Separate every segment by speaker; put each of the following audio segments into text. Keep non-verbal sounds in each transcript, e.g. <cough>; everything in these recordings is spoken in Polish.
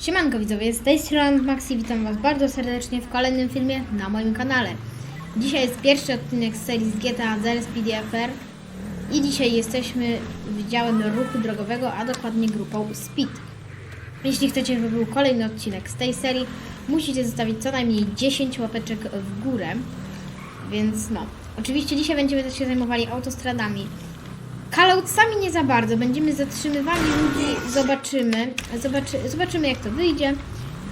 Speaker 1: Siemanko widzowie, z tej strony Maxi, witam was bardzo serdecznie w kolejnym filmie na moim kanale. Dzisiaj jest pierwszy odcinek z serii z GTA Zero PDFR i dzisiaj jesteśmy Wydziałem Ruchu Drogowego, a dokładnie grupą Speed. Jeśli chcecie, żeby był kolejny odcinek z tej serii, musicie zostawić co najmniej 10 łapeczek w górę. Więc no, oczywiście dzisiaj będziemy też się zajmowali autostradami. Calloutsami nie za bardzo, będziemy zatrzymywali ludzi, zobaczymy, zobaczy, zobaczymy jak to wyjdzie.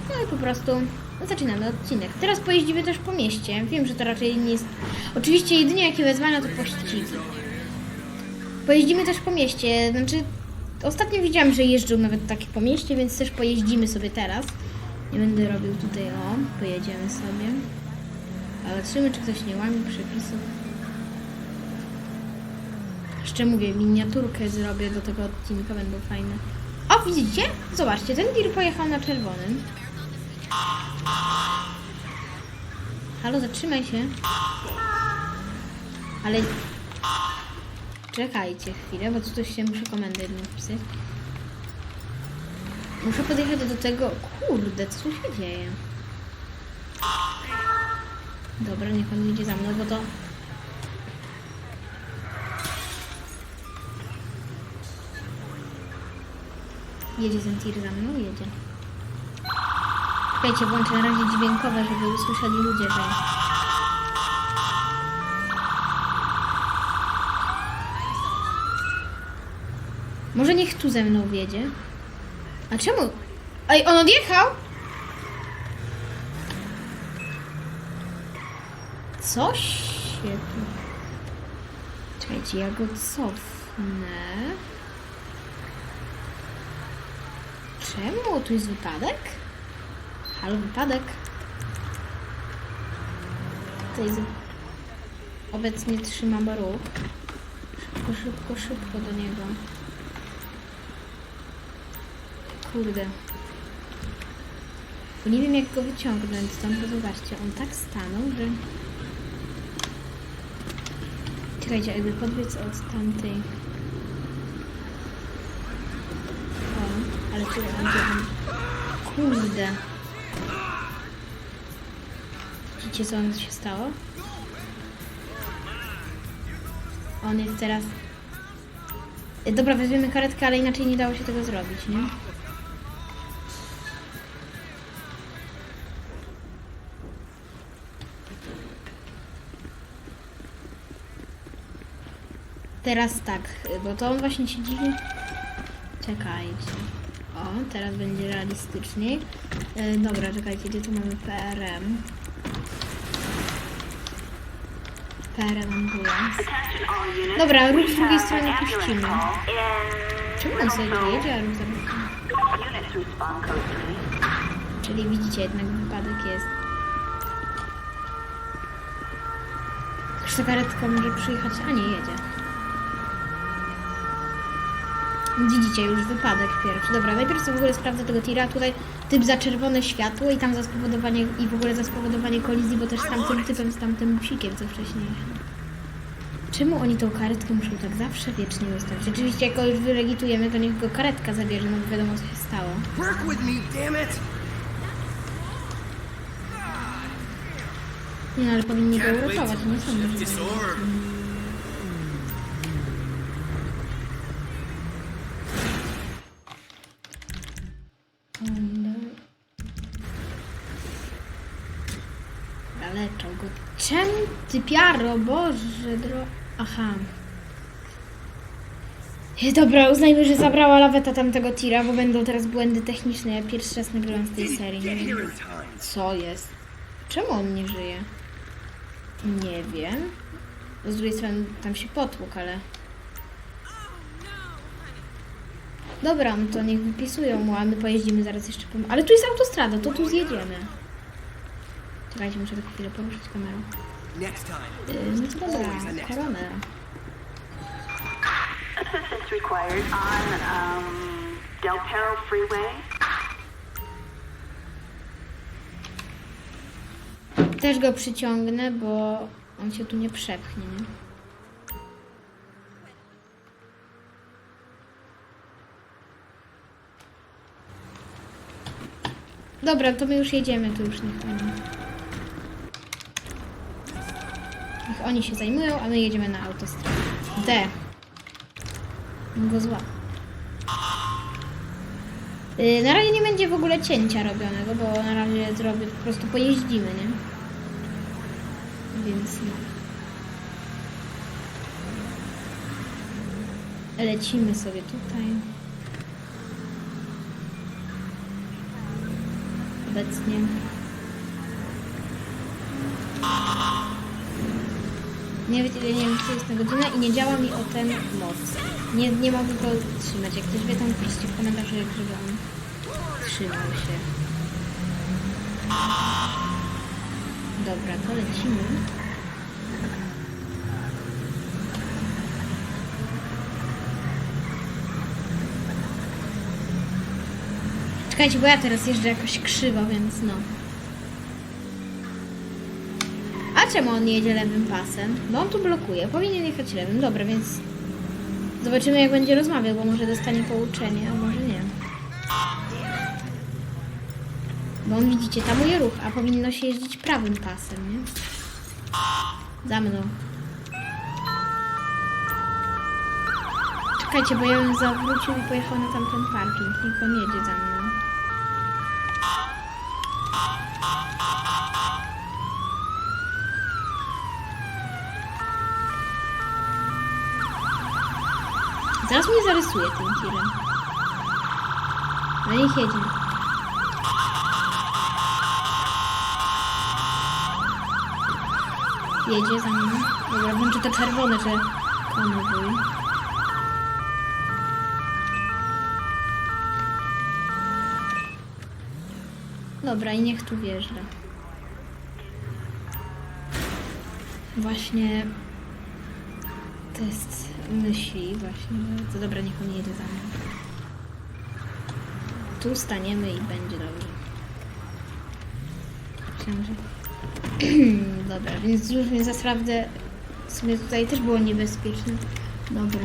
Speaker 1: No i po prostu zaczynamy odcinek. Teraz pojeździmy też po mieście. Wiem, że to raczej nie jest... Oczywiście jedynie jakie wezwania to pościgi. Pojeździmy też po mieście, znaczy ostatnio widziałam, że jeżdżą nawet takie po mieście, więc też pojeździmy sobie teraz. Nie będę robił tutaj, o, pojedziemy sobie. Ale patrzymy, czy ktoś nie łamie przepisów. Jeszcze mówię, miniaturkę zrobię do tego odcinka, będą fajne. O, widzicie? Zobaczcie, ten tir pojechał na czerwonym. Halo, zatrzymaj się. Ale... Czekajcie chwilę, bo tu coś się muszę komendę jedną wpisać. Muszę podjechać do tego... Kurde, co się dzieje? Dobra, niech on jedzie za mną, bo to... Jedzie ten tir za mną? Jedzie. Czekajcie, włączę na razie dźwiękowe, żeby usłyszeli ludzie, że... Może niech tu ze mną wiedzie. A czemu? Ej, on odjechał? Coś się tu... Czekajcie, ja go cofnę. Czemu? Tu jest wypadek? Halo, wypadek? Tutaj z... Obecnie trzymam ruch. Szybko, szybko, szybko do niego. Kurde. Bo nie wiem jak go wyciągnąć stąd, bo zobaczcie, on tak stanął, że... Czekajcie, jakby podbiec od tamtej... O, tu będzie. Kurde. Widzicie co on się stało? On jest teraz... E, Dobra, weźmiemy karetkę, ale inaczej nie dało się tego zrobić, nie? Teraz tak, bo to on właśnie się dziwnie... Czekajcie. O, teraz będzie realistyczniej. E, dobra, czekajcie, gdzie tu mamy PRM? PRM ambulans. Dobra, ruch z drugiej strony puścimy. Czemu on sobie jedzie, a ruch? Czyli widzicie, jednak wypadek jest. Karetka może przyjechać, a nie jedzie. Widzicie już wypadek pierwszy. Dobra, najpierw sobie w ogóle sprawdzę tego tira. Tutaj typ za czerwone światło i tam za spowodowanie i w ogóle za spowodowanie kolizji, bo też z tamtym typem, z tamtym busikiem, co wcześniej. Czemu oni tą karetkę muszą tak zawsze wiecznie zostawić? Oczywiście jak go już wylegitujemy, to niech go karetka zabierze, no bo wiadomo co się stało.
Speaker 2: Work with me, damn it!
Speaker 1: Nie no, ale powinni go uratować, nie
Speaker 2: we
Speaker 1: Czemu ty piaro, Boże, dro... Aha. Dobra, uznajmy, że zabrała laweta tamtego tira, bo będą teraz błędy techniczne. Ja pierwszy raz nagrywam z tej serii. Nie wiem, co jest. Czemu on nie żyje? Nie wiem. Z drugiej strony tam się potłukł, ale... Dobra, no to niech wypisują mu, a my pojeździmy zaraz jeszcze po... Ale tu jest autostrada, to tu zjedziemy. Czekajcie, muszę tak chwilę poruszyć kamerą. Dobra, koronę.
Speaker 3: Assistance required on um, Del Perro Freeway.
Speaker 1: Też go przyciągnę, bo on się tu nie przepchnie, nie? Dobra, to my już jedziemy, to już niech oni. Niech oni się zajmują, a my jedziemy na autostradę. D. Go zła. Yy, na razie nie będzie w ogóle cięcia robionego, bo na razie zrobię, po prostu pojeździmy, nie? Więc no. Lecimy sobie tutaj. Obecnie. Nie, nie wiem, co jest na godzinę i nie działa mi o ten moc. Nie, nie mogę go trzymać. Jak ktoś wie, to piszcie w komentarzu, jak żeby on trzymał się. Dobra, to lecimy. Czekajcie, bo ja teraz jeżdżę jakoś krzywo, więc no. A czemu on jedzie lewym pasem? Bo on tu blokuje. Powinien jechać lewym. Dobra, więc zobaczymy jak będzie rozmawiał, bo może dostanie pouczenie, a może nie. Bo on widzicie, tamuje ruch, a powinno się jeździć prawym pasem, nie? Za mną. Czekajcie, bo ja bym zawrócił i pojechał na tamten parking. Niech on jedzie za mną. Zaraz mnie zarysuje tym tirem. No niech jedzie. Jedzie za mną. Dobra, włączę to czerwone, że konwój. Dobra, i niech tu wjeżdża. Właśnie test myśli właśnie, że to dobra, niech on jedzie za mną. Tu staniemy i będzie dobrze. Myślałam, <clears throat> że... dobra, więc już mnie naprawdę... W sumie tutaj też było niebezpieczne. Dobra.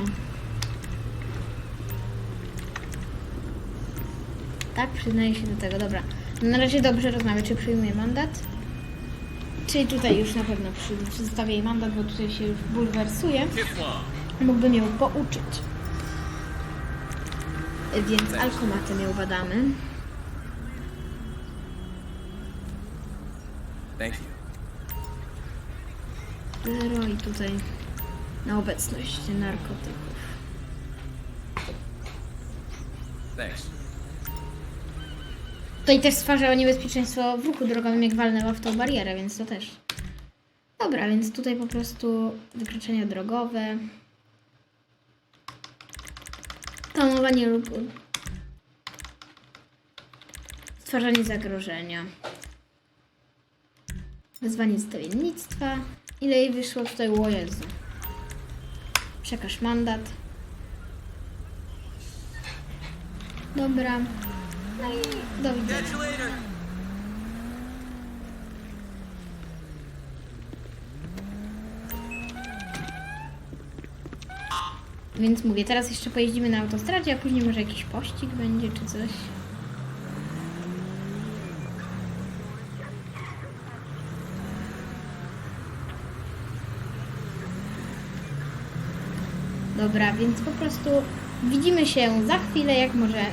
Speaker 1: Tak, przyznaję się do tego, dobra. Na razie dobrze rozmawiam, czy przyjmuję mandat? Czyli tutaj już na pewno przy, przedstawię jej mandat, bo tutaj się już bulwersuje. Mógłbym ją pouczyć. Więc alkomatem ją badamy.
Speaker 2: Thank you.
Speaker 1: Zero i tutaj na obecność narkotyków.
Speaker 2: Thanks.
Speaker 1: Tutaj też stwarza niebezpieczeństwo w ruchu drogowym, jak walnęła w tą barierę, więc to też. Dobra, więc tutaj po prostu wykroczenia drogowe. Tamowanie lub stwarzanie zagrożenia. Wezwanie stawiennictwa. Ile jej wyszło tutaj? O Jezu. Przekaż mandat. Dobra. No i do widzenia. Więc mówię, teraz jeszcze pojeździmy na autostradzie, a później może jakiś pościg będzie czy coś. Dobra, więc po prostu widzimy się za chwilę, jak może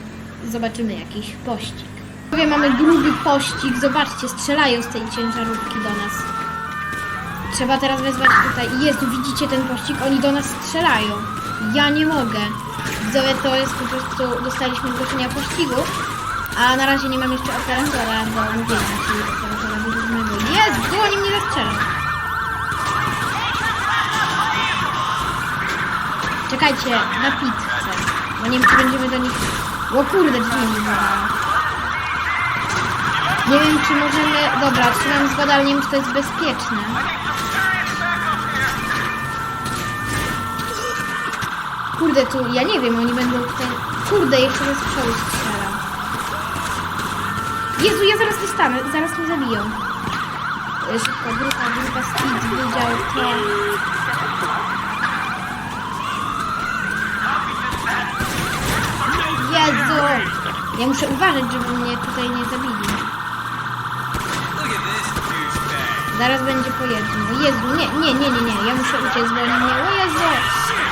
Speaker 1: zobaczymy jakiś pościg. Mówię, mamy gruby pościg, zobaczcie, strzelają z tej ciężarówki do nas. Trzeba teraz wezwać tutaj. Jezu, widzicie ten pościg? Oni do nas strzelają. Ja nie mogę. Widzowie, to jest po prostu, dostaliśmy zgłoszenia pościgu, a na razie nie mam jeszcze operatora do mówienia, czyli operatora wyróżnego. Jezu, oni mnie. Czekajcie, na pizzę, bo nie wiem, czy będziemy do nich... O kurde, drzwi mi zabrały. Nie wiem, czy możemy... Dobra, trzymam nie wiem, czy to jest bezpieczne. Kurde, tu ja nie wiem, oni będą tutaj... Kurde, jeszcze ze strzały strzelam. Jezu, ja zaraz dostanę, zaraz mnie zabiją. E, szybko, grupa, grupa Speed widział to. Jezu! Ja muszę uważać, żeby mnie tutaj nie zabili. Zaraz będzie po jednym. Jezu, nie, nie, nie, nie, nie. Ja muszę uciec, bo oni mnie... O Jezu!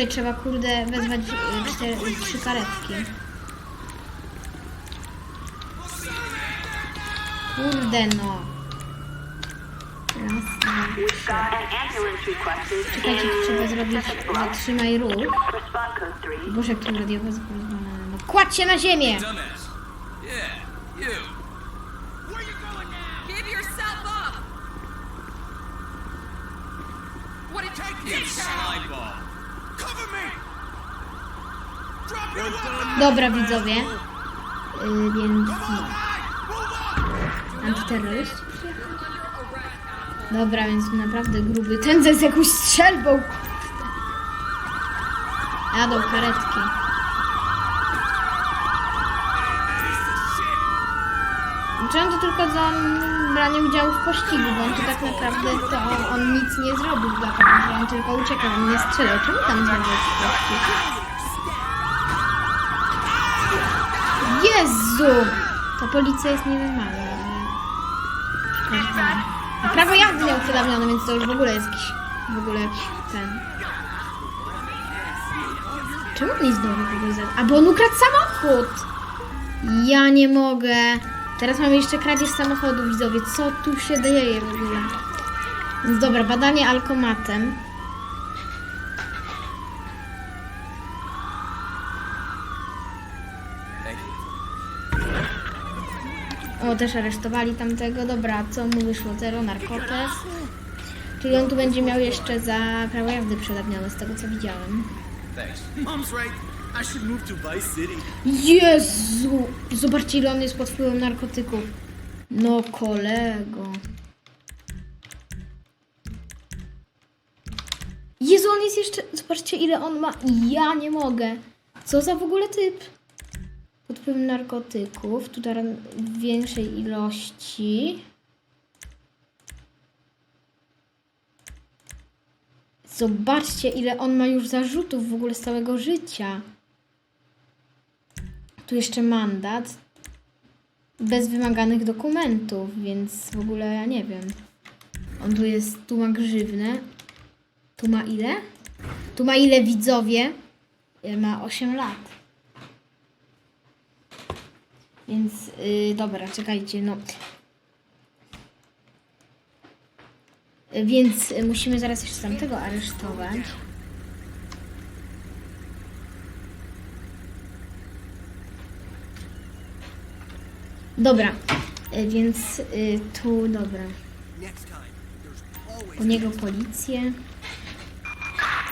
Speaker 1: Tutaj trzeba, kurde, wezwać y, cztery, trzy karetki. Kurde no. Raz, dwa,
Speaker 3: requested
Speaker 1: Czekajcie, trzeba zrobić zatrzymaj ruch.
Speaker 3: Code 3.
Speaker 1: Boże, jak tu radiowo. No kładź się na ziemię!
Speaker 2: Dumbass. Yeah, you.
Speaker 1: Dobra, widzowie. Y, więc no. Dobra, więc naprawdę gruby. Ten z jakąś strzelbą. Jadą karetki. Czy on to tylko za branie udziału w pościgu, bo on to tak naprawdę to on, nic nie zrobił dla tego, że on tylko uciekał, on nie strzelał. Czemu tam zrobił pościg? Jezu! Ta policja jest nienormalna. A prawo jazdy miał przedawnione, więc to już w ogóle jest jakiś... W ogóle jakiś ten... Czemu on nie zdążył ogóle za... A bo on ukradł samochód! Ja nie mogę. Teraz mamy jeszcze kradzież samochodu, widzowie. Co tu się dzieje w ogóle? Więc dobra, badanie alkomatem. O, też aresztowali tamtego. Dobra, co mu wyszło? Zero, narkotes. Czyli on tu będzie miał jeszcze za prawo jazdy przedawnione, z tego co widziałem. Jezu! Zobaczcie, ile on jest pod wpływem narkotyków. No, kolego. Jezu, on jest jeszcze... Zobaczcie, ile on ma. Ja nie mogę. Co za w ogóle typ? Pod wpływem narkotyków. Tu teraz w większej ilości. Zobaczcie, ile on ma już zarzutów w ogóle z całego życia. Tu jeszcze mandat. Bez wymaganych dokumentów, więc w ogóle ja nie wiem. On tu jest, tu ma grzywne. Tu ma ile? Tu ma ile widzowie? Ma 8 lat. Więc yy, dobra, czekajcie, no. Więc y, musimy zaraz jeszcze tamtego aresztować. Dobra, y, więc y, tu, dobra. U niego policję.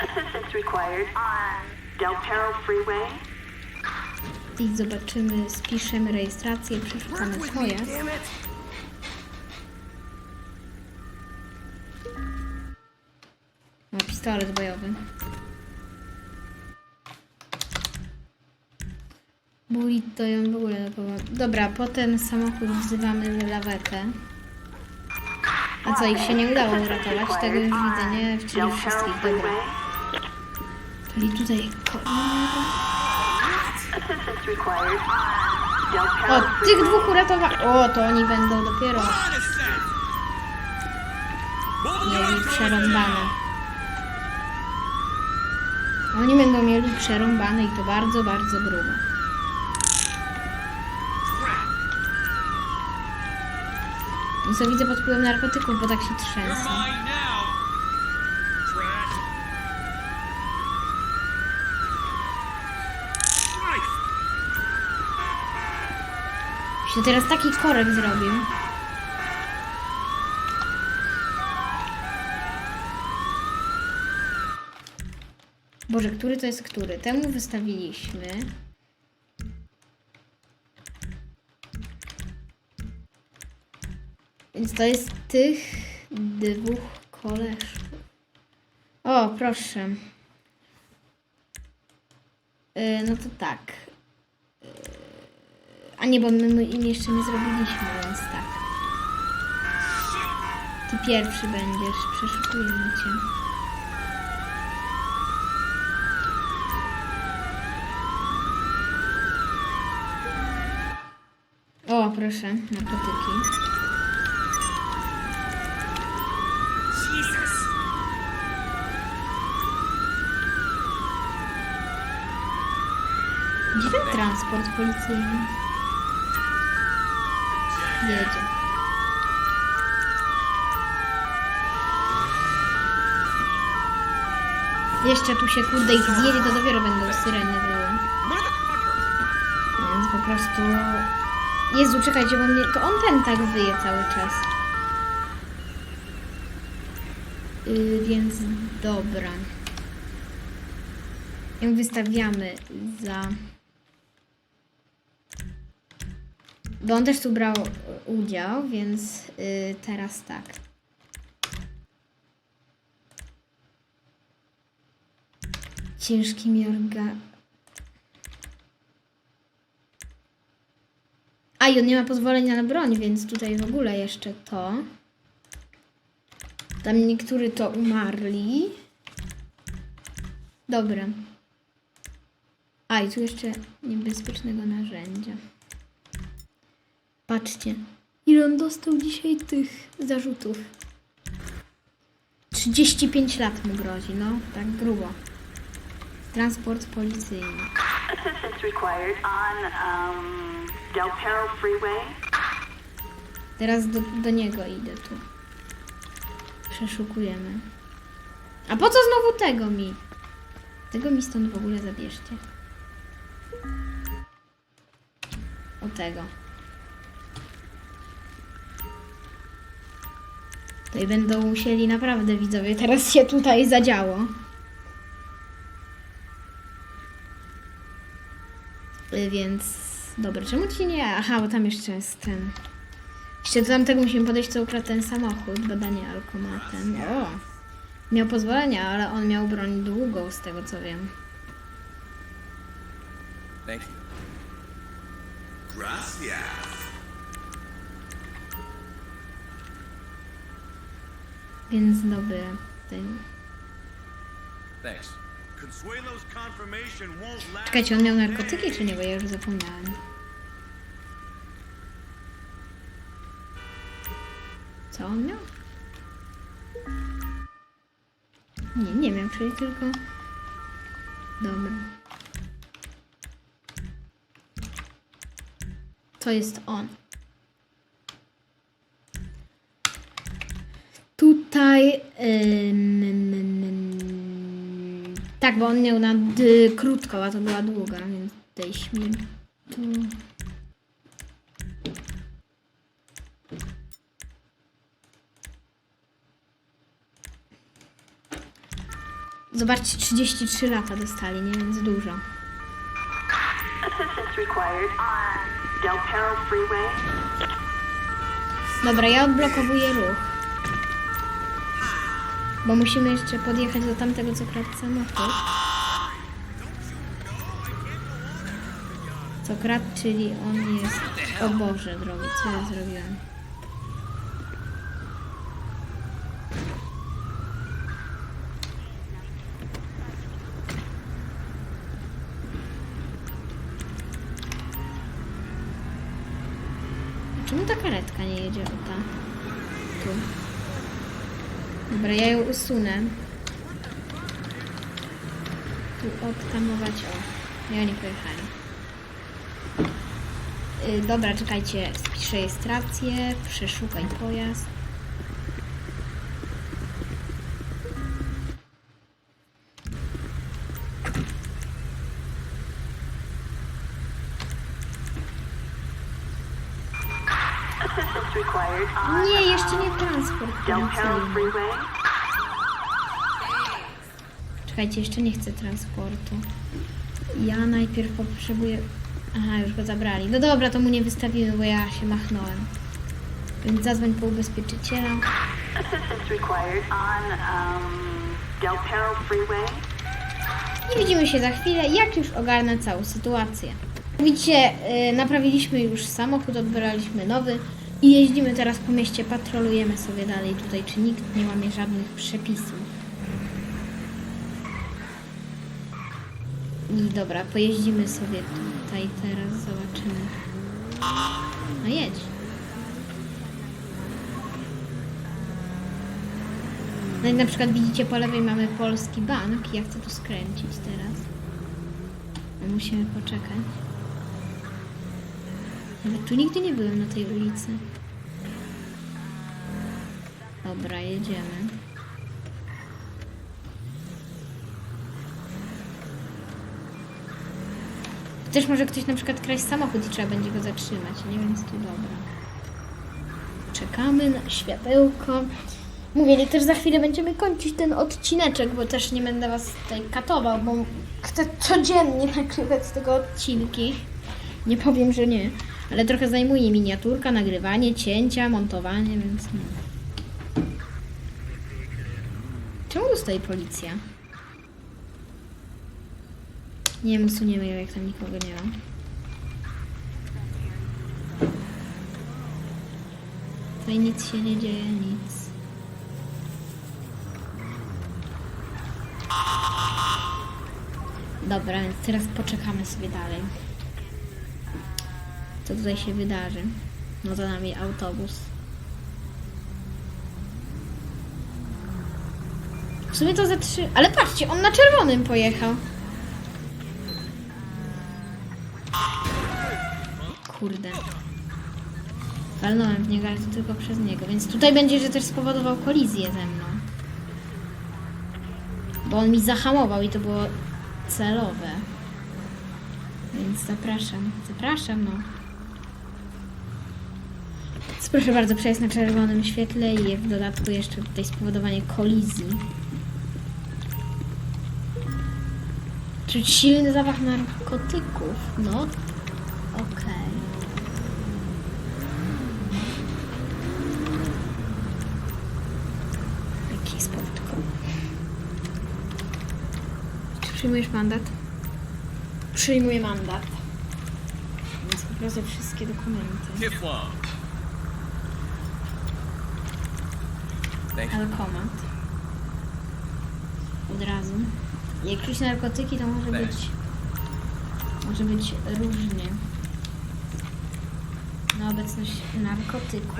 Speaker 3: Assistance required on Del Perro Freeway.
Speaker 1: I zobaczymy, spiszemy rejestrację, przeszukamy
Speaker 4: it!
Speaker 1: Ma pistolet bojowy. Burrito ją w ogóle. Dobra, potem samochód wzywamy lawetę. A co, ich się nie udało uratować? Tego już widzę, nie? Czyli wszystkich, dobra. Czyli tutaj... ko-
Speaker 3: Assistance required on Del
Speaker 1: O, tych dwóch uratowa... O, to oni będą dopiero mieli przerąbane. Oni będą mieli przerąbane i to bardzo, bardzo grubo. I co widzę pod wpływem narkotyków, bo tak się
Speaker 2: You're
Speaker 1: Się teraz taki korek zrobił. Boże, który to jest który? Temu wystawiliśmy. Więc to jest tych dwóch koleżków. O, proszę. Yy, no to tak. A nie, bo my, im jeszcze nie zrobiliśmy, więc tak. Ty pierwszy będziesz, przeszukujemy cię. O, proszę, narkotyki. Gdzie ten transport policyjny? Jedzie. Jeszcze tu się kurde ich zjedzie, to dopiero będą syreny były. Więc po prostu... Jezu, czekajcie, bo mnie... To on ten tak wyje cały czas. Yy, więc dobra. Ją wystawiamy za... Bo on też tu brał e, udział, więc yy, teraz tak. Ciężkimi orga... A i on nie ma pozwolenia na broń, więc tutaj w ogóle jeszcze to. Tam niektórzy to umarli. Dobra. A i tu jeszcze niebezpiecznego narzędzia. Patrzcie, ile on dostał dzisiaj tych zarzutów. 35 lat mu grozi, no, tak grubo. Transport policyjny.
Speaker 3: Assistance required on um, Del Perro Freeway.
Speaker 1: Teraz do, do niego idę tu. Przeszukujemy. A po co znowu tego mi? Tego mi stąd w ogóle zabierzcie. O tego. I będą musieli naprawdę widzowie teraz się tutaj zadziało. Y, Więc dobra, czemu ci nie? Aha, bo tam jeszcze jest ten. Jeszcze do tamtego musimy podejść, co ukradł ten samochód. Badanie alkomatem. O! Miał pozwolenia, ale on miał broń długą, z tego co wiem.
Speaker 2: Gracias!
Speaker 1: Więc dobry. Ten... Czekajcie, on miał narkotyki czy nie? Bo ja już zapomniałem. Co on miał? Nie, nie wiem, czyli tylko... Dobra. To jest on. Tutaj... ym, tak, bo on miał na d, krótką, a to była długa, więc dejśmy tu. Zobaczcie, 33 lata dostali, nie? Więc dużo. Dobra, ja odblokowuję ruch. Bo musimy jeszcze podjechać do tamtego, co kradł samochód. Co kradł, czyli on jest... O Boże drogi, co ja zrobiłem? Czemu ta karetka nie jedzie o ta? Tu. Dobra, ja ją usunę. Tu odtamować, o. Ja nie pojechali. Y, dobra, czekajcie, spiszę rejestrację, przeszukaj pojazd. Czekajcie, jeszcze nie chcę transportu. Ja najpierw potrzebuję... Aha, już go zabrali. No dobra, to mu nie wystawimy, bo ja się machnąłem. Więc zadzwoń po ubezpieczyciela.
Speaker 3: On um.
Speaker 1: I widzimy się za chwilę, jak już ogarnę całą sytuację. Widzicie, yy, naprawiliśmy już samochód, odbraliśmy nowy i jeździmy teraz po mieście, patrolujemy sobie dalej tutaj, czy nikt nie łamie żadnych przepisów. I dobra, pojeździmy sobie tutaj teraz, zobaczymy. No jedź. No i na przykład widzicie po lewej mamy polski bank. Ja chcę tu skręcić teraz. No musimy poczekać. Ale tu nigdy nie byłem na tej ulicy. Dobra, jedziemy. Też może ktoś na przykład kraść samochód i trzeba będzie go zatrzymać, nie? Więc tu dobra. Czekamy na światełko. Mówię, nie, też za chwilę będziemy kończyć ten odcineczek, bo też nie będę was tutaj katował, bo chcę codziennie <laughs> nagrywać z tego odcinki. Nie powiem, że nie. Ale trochę zajmuje miniaturka, nagrywanie, cięcia, montowanie, więc nie. Czemu stoi policja? Nie wiem, usuniemy ją, jak tam nikogo nie ma. Tutaj nic się nie dzieje, nic. Dobra, więc teraz poczekamy sobie dalej. Co tutaj się wydarzy? No za nami autobus. W sumie to za trzy... Ale patrzcie, on na czerwonym pojechał. Kurde. Walnąłem w niego, ale to tylko przez niego. Więc tutaj będzie, że też spowodował kolizję ze mną. Bo on mi zahamował i to było celowe. Więc zapraszam. Zapraszam, no. Proszę bardzo, przejazd na czerwonym świetle i w dodatku jeszcze tutaj spowodowanie kolizji. Czuć silny zapach narkotyków. No, okej. Jaki spotko. Czy przyjmujesz mandat? Przyjmuję mandat. Więc poproszę wszystkie dokumenty.
Speaker 4: You.
Speaker 1: Alkomat. Od razu. Jak czuć narkotyki, to może
Speaker 4: Weź.
Speaker 1: być. Może być różnie. Na obecność narkotyków.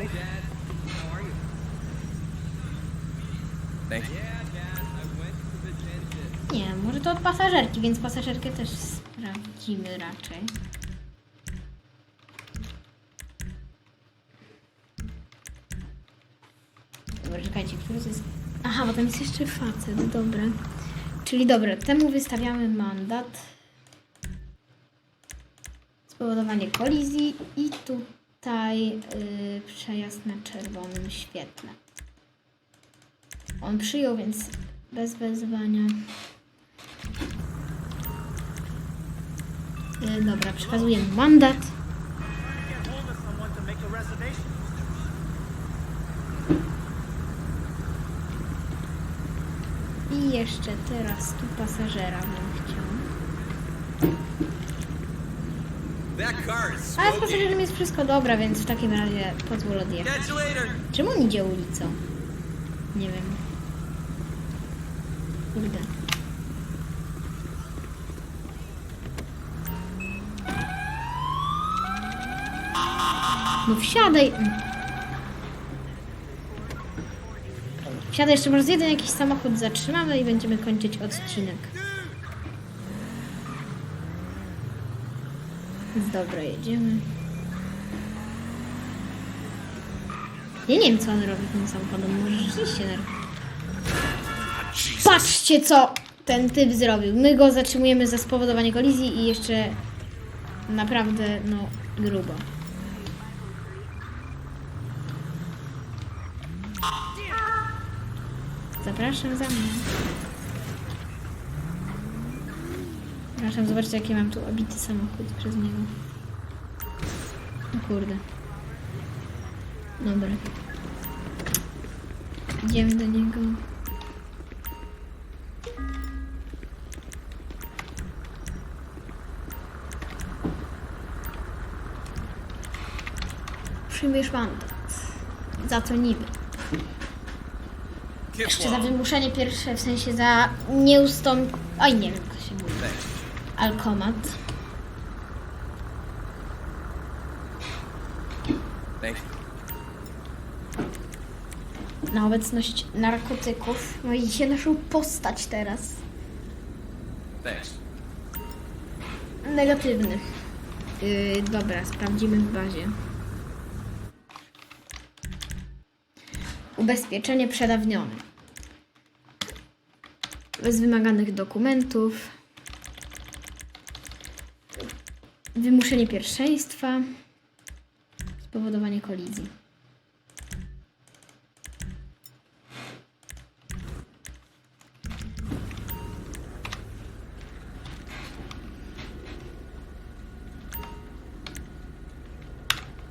Speaker 1: Nie, może to od pasażerki, więc pasażerkę też sprawdzimy raczej. Dobra, czekajcie, który to jest... Aha, bo tam jest jeszcze facet, dobra. Czyli dobra, temu wystawiamy mandat. Spowodowanie kolizji i tutaj yy, przejazd na czerwonym świetle. On przyjął, więc bez wezwania. Yy, dobra, przekazuję mu mandat. I jeszcze teraz tu pasażera bym chciał. Ale z pasażerem jest wszystko dobra, więc w takim razie pozwól odjechać. Czemu on idzie ulicą? Nie wiem. Kurde. No wsiadaj. Wsiadaj jeszcze może jeden jakiś samochód zatrzymamy i będziemy kończyć odcinek. Dobra, jedziemy. Ja nie wiem, co on robi tym samochodem. Może rzeczywiście Patrzcie, co ten typ zrobił. My go zatrzymujemy za spowodowanie kolizji i jeszcze naprawdę, no, grubo. Przepraszam za mnie. Przepraszam, zobaczcie jaki mam tu obity samochód przez niego. No kurde. Dobra. Idziemy do niego. Przyjmiesz mandat. Za to niby. Jeszcze za wymuszenie pierwsze, w sensie za nieustąp... Oj, nie wiem, jak się mówi. Alkomat. Na obecność narkotyków. No i się naszą postać teraz. Negatywny. Yy, dobra, sprawdzimy w bazie. Ubezpieczenie przedawnione. Bez wymaganych dokumentów. Wymuszenie pierwszeństwa. Spowodowanie kolizji.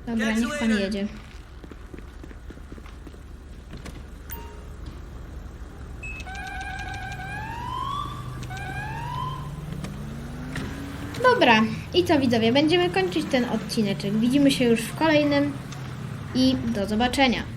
Speaker 1: Dobra, niech pan jedzie. Dobra, i co widzowie, będziemy kończyć ten odcineczek. Widzimy się już w kolejnym i do zobaczenia.